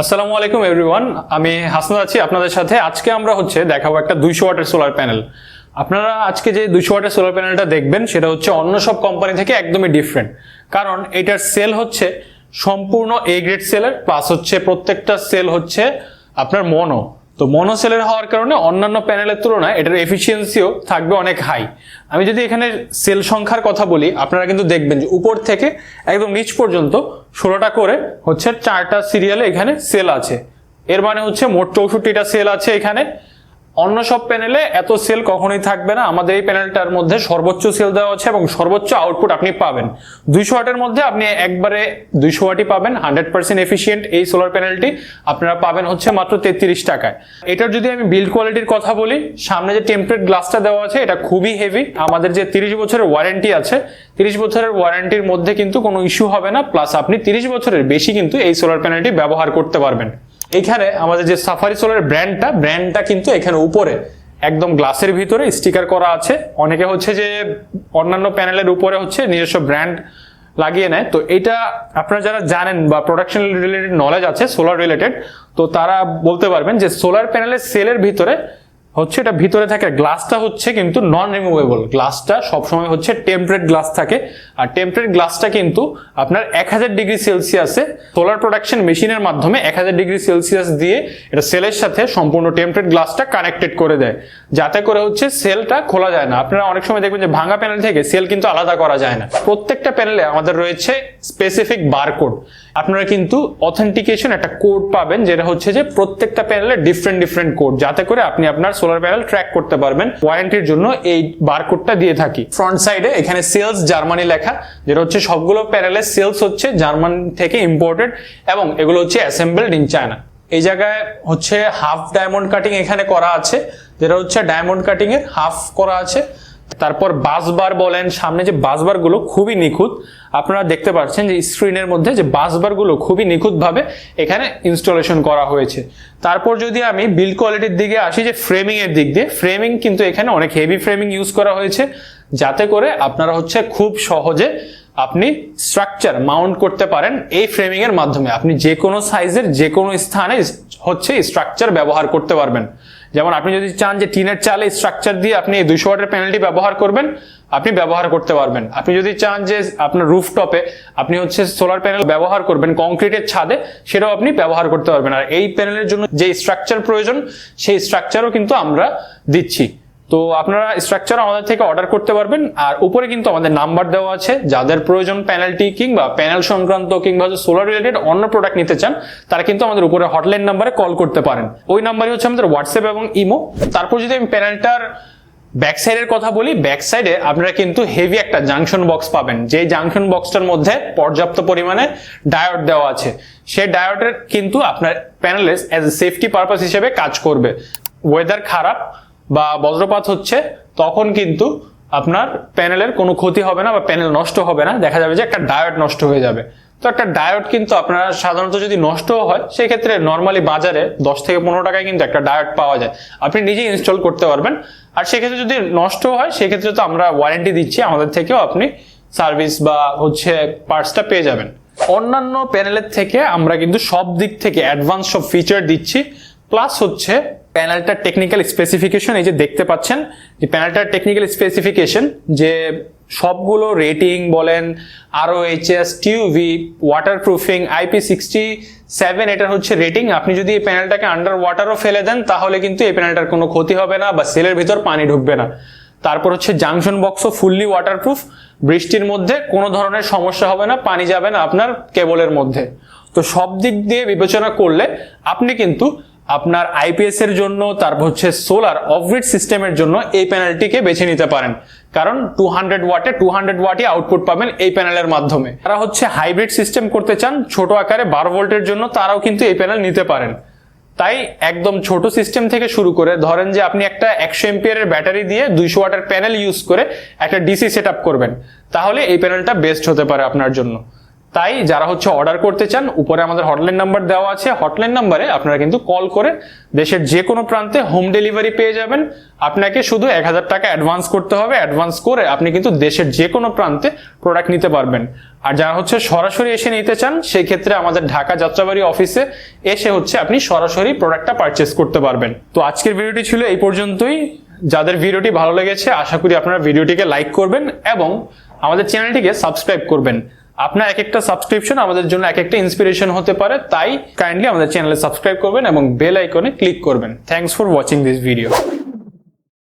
আসসালামু আলাইকুম এভরিওয়ান আমি হাসনাদ আছি আপনাদের সাথে। আজকে আমরা হচ্ছে দেখাবো একটা দুইশো ওয়াটের সোলার প্যানেল আপনারা আজকে যে দুইশো ওয়াটের সোলার প্যানেলটা দেখবেন, সেটা হচ্ছে অন্য সব কোম্পানি থেকে একদমই ডিফারেন্ট কারণ এটার সেল হচ্ছে সম্পূর্ণ এ গ্রেড সেলের প্লাস হচ্ছে প্রত্যেকটা সেল হচ্ছে আপনার মনো তো মনোসেলের হওয়ার কারণে অন্যান্য প্যানেলের তুলনায় এটার এফিসিয়েন্সিও থাকবে অনেক হাই আমি যদি এখানে সেল সংখ্যার কথা বলি, আপনারা কিন্তু দেখবেন যে উপর থেকে একদম নিচ পর্যন্ত ষোলোটা করে হচ্ছে চারটা সিরিয়ালে এখানে সেল আছে। এর মানে হচ্ছে মোট চৌষট্টিটা সেল আছে এখানে। অন্য সব প্যানেলে এত সেল কখনোই থাকবে না। আমাদের এই প্যানেলটার মধ্যে সর্বোচ্চ সেল দেওয়া আছে এবং সর্বোচ্চ আউটপুট আপনি পাবেন। দুইশো ওয়াটের মধ্যে আপনি একবারে দুইশো ওয়াটই পাবেন। হান্ড্রেড পার্সেন্ট এফিসিয়েন্ট এই সোলার প্যানেলটি আপনারা পাবেন হচ্ছে মাত্র তেত্রিশ টাকায়। এটার যদি আমি বিল্ড কোয়ালিটির কথা বলি, সামনে যে টেম্পারেট গ্লাসটা দেওয়া আছে, এটা খুবই হেভি আমাদের যে তিরিশ বছরের ওয়ারেন্টি আছে, তিরিশ বছরের ওয়ারেন্টির মধ্যে কিন্তু কোনো ইস্যু হবে না। প্লাস আপনি তিরিশ বছরের বেশি কিন্তু এই সোলার প্যানেলটি ব্যবহার করতে পারবেন। এখানে আমাদের যে সাফারি সোলার ব্র্যান্ডটা ব্র্যান্ডটা কিন্তু এখানে উপরে, একদম গ্লাসের ভিতরে স্টিকার করা আছে। অনেকে হচ্ছে যে অন্যান্য প্যানেলের উপরে হচ্ছে নিজস্ব ব্র্যান্ড লাগিয়ে নেয়। তো এটা আপনারা যারা জানেন বা প্রোডাকশন রিলেটেড নলেজ আছে সোলার রিলেটেড তো তারা বলতে পারবেন যে সোলার প্যানেলের সেলের ভিতরে হচ্ছে এটা ভিতরে থাকে, গ্লাসটা হচ্ছে কিন্তু নন রিমুভেবল গ্লাসটা সবসময় হচ্ছে টেম্পারেট গ্লাস থাকে। আর টেম্পারেট গ্লাসটা কিন্তু আপনার এক হাজার ডিগ্রি সেলসিয়াসে সোলার প্রোডাকশন মেশিনের মাধ্যমে এক হাজার ডিগ্রি সেলসিয়াস দিয়ে এটা সেলের সাথে সম্পূর্ণ টেম্পারেট গ্লাসটা কানেক্টেড করে দেয়। যাতে করে হচ্ছে সেলটা খোলা যায় না। আপনারা অনেক সময় দেখবেন যে ভাঙা প্যানেল থেকে সেল কিন্তু আলাদা করা যায় না। প্রত্যেকটা প্যানেলে আমাদের রয়েছে স্পেসিফিক বারকোড আপনারা কিন্তু অথেন্টিকেশন একটা কোড পাবেন, যেটা হচ্ছে যে প্রত্যেকটা প্যানেলে ডিফারেন্ট ডিফারেন্ট কোড যাতে করে আপনি আপনার সোলার প্যানেল ট্র্যাক করতে পারবেন। ওয়ারেন্টির জন্য এই বারকোডটা দিয়ে থাকি। ফ্রন্ট সাইডে এখানে সেলস জার্মানি লেখা, যেটা হচ্ছে সবগুলো প্যানেলের সেলস হচ্ছে জার্মান থেকে ইম্পোর্টেড এবং এগুলো হচ্ছে অ্যাসেম্বলড ইন চায়না এই জায়গায় হচ্ছে হাফ ডায়মন্ড কাটিং এখানে করা আছে, যেটা হচ্ছে ডায়মন্ড কাটিং এর হাফ করা আছে। তারপর বাসবার বলেন, সামনে যে বাসবারগুলো খুবই নিখুঁত, আপনারা দেখতে পাচ্ছেন যে স্ক্রিনের মধ্যে যে বাসবারগুলো খুবই নিখুঁতভাবে এখানে ইনস্টলেশন করা হয়েছে। তারপর যদি আমি বিল্ড কোয়ালিটির দিকে আসি, যে ফ্রেমিং এর দিক দিয়ে ফ্রেমিং কিন্তু এখানে অনেক হেভি ফ্রেমিং ইউজ করা হয়েছে, যাতে করে আপনারা হচ্ছে খুব সহজে আপনি স্ট্রাকচার মাউন্ট করতে পারেন এই ফ্রেমিং এর মাধ্যমে। আপনি যে কোনো সাইজের যে কোনো স্থানে হচ্ছে স্ট্রাকচার ব্যবহার করতে পারবেন। যেমন আপনি যদি চান যে টিনের চালে স্ট্রাকচার দিয়ে আপনি এই দুইশো ওয়াটের প্যানেলটি ব্যবহার করবেন, আপনি ব্যবহার করতে পারবেন। আপনি যদি চান যে আপনার রুফটপে আপনি হচ্ছে সোলার প্যানেল ব্যবহার করবেন কংক্রিটের ছাদে, সেটাও আপনি ব্যবহার করতে পারবেন। আর এই প্যানেলের জন্য যে স্ট্রাকচার প্রয়োজন, সেই স্ট্রাকচারও কিন্তু আমরা দিচ্ছি। তো আপনারা স্ট্রাকচার আমাদের থেকে অর্ডার করতে পারবেন, আর উপরে কিন্তু আমাদের নাম্বার দেওয়া আছে। যাদের প্রয়োজন প্যানেলটি কিংবা প্যানেল সংক্রান্ত কিংবা সোলার রিলেটেড অন্য প্রোডাক্ট নিতে চান, তারা কিন্তু আমাদের উপরে হটলাইন নাম্বারে কল করতে পারেন। ওই নাম্বারই হচ্ছে আমাদের হোয়াটসঅ্যাপ এবং ইমো তারপর যদি আমি প্যানেলটার ব্যাক সাইডের কথা বলি ব্যাক সাইডে আপনারা কিন্তু হেভি একটা জাংশন বক্স পাবেন। যে জাংশন বক্সটার মধ্যে পর্যাপ্ত পরিমাণে ডায়োড দেওয়া আছে। সেই ডায়োডের কিন্তু আপনার প্যানেলে অ্যাজ এ সেফটি পারপাস হিসেবে কাজ করবে। ওয়েদার খারাপ বা বজ্রপাত হচ্ছে, তখন কিন্তু আপনার প্যানেলের কোনো ক্ষতি হবে না বা প্যানেল নষ্ট হবে না। দেখা যাবে যে একটা ডায়োড নষ্ট হয়ে যাবে। তো একটা ডায়োড কিন্তু আপনার সাধারণত যদি নষ্টও হয় সেই ক্ষেত্রে নর্মালি বাজারে দশ থেকে পনেরো টাকায় কিন্তু একটা ডায়োড পাওয়া যায়। আপনি নিজেই ইনস্টল করতে পারবেন। আর সেক্ষেত্রে যদি নষ্ট হয়, সেক্ষেত্রে তো আমরা ওয়ারেন্টি দিচ্ছি। আমাদের থেকেও আপনি সার্ভিস বা হচ্ছে পার্টসটা পেয়ে যাবেন। অন্যান্য প্যানেলের থেকে আমরা কিন্তু সব দিক থেকে অ্যাডভান্স সব ফিচার দিচ্ছি। প্লাস হচ্ছে প্যানেলটার টেকনিক্যাল স্পেসিফিকেশন এই যে দেখতে পাচ্ছেন, যে প্যানেলটার টেকনিক্যাল স্পেসিফিকেশন যে সবগুলো রেটিং বলেন আরও HS TUV waterproofing IP sixty seven এটার হচ্ছে রেটিং আপনি যদি এই প্যানেলটাকে আন্ডার ওয়াটারও ফেলে দেন, তাহলে কিন্তু এই প্যানেলটার কোনো ক্ষতি হবে না বা সেলের ভিতর পানি ঢুকবে না। তারপর হচ্ছে জাংশন বক্সও ফুললি ওয়াটারপ্রুফ বৃষ্টির মধ্যে কোনো ধরনের সমস্যা হবে না, পানি যাবে না আপনার কেবলের মধ্যে। তো সব দিক দিয়ে বিবেচনা করলে আপনি কিন্তু আপনার আইপিএস এর জন্য, তারপর হচ্ছে সোলার অফগ্রিড সিস্টেমের জন্য এই প্যানেলটিকে বেছে নিতে পারেন। কারণ টু হান্ড্রেড ওয়াটে টু হান্ড্রেড ওয়াটই আউটপুট পাবেন এই প্যানেলের মাধ্যমে। তারা হচ্ছে হাইব্রিড সিস্টেম করতে চান, ছোট আকারে বারো ভোল্টের জন্য তারাও কিন্তু এই প্যানেল নিতে পারেন। তাই একদম ছোট সিস্টেম থেকে শুরু করে, ধরেন যে আপনি একটা একশো এমপিয়ারের ব্যাটারি দিয়ে দুইশো ওয়াটের প্যানেল ইউজ করে একটা ডিসি সেট করবেন। তাহলে এই প্যানেলটা বেস্ট হতে পারে আপনার জন্য। তাই যারা হচ্ছে অর্ডার করতে চান, উপরে আমাদের হটলাইন নাম্বার দেওয়া আছে। হটলাইন নাম্বারে আপনারা কিন্তু কল করে দেশের যে কোনো প্রান্তে হোম ডেলিভারি পেয়ে যাবেন। আপনাকে শুধু এক হাজার টাকা অ্যাডভান্স করতে হবে। অ্যাডভান্স করে আপনি কিন্তু দেশের যে কোনো প্রান্তে প্রোডাক্ট নিতে পারবেন। আর যারা হচ্ছে সরাসরি এসে নিতে চান, সেই ক্ষেত্রে আমাদের ঢাকা যাত্রাবাড়ি অফিসে এসে হচ্ছে আপনি সরাসরি প্রোডাক্টটা পারচেস করতে পারবেন। তো আজকের ভিডিওটি ছিল এই পর্যন্তই। যাদের ভিডিওটি ভালো লেগেছে, আশা করি আপনারা ভিডিওটিকে লাইক করবেন এবং আমাদের চ্যানেলটিকে সাবস্ক্রাইব করবেন। আপনার এক একটা সাবস্ক্রিপশন আমাদের জন্য এক একটা ইন্সপিরেশন হতে পারে, তাই কাইন্ডলি আমাদের চ্যানেলে সাবস্ক্রাইব করবেন এবং বেল আইকনে ক্লিক করবেন। Thanks for watching this video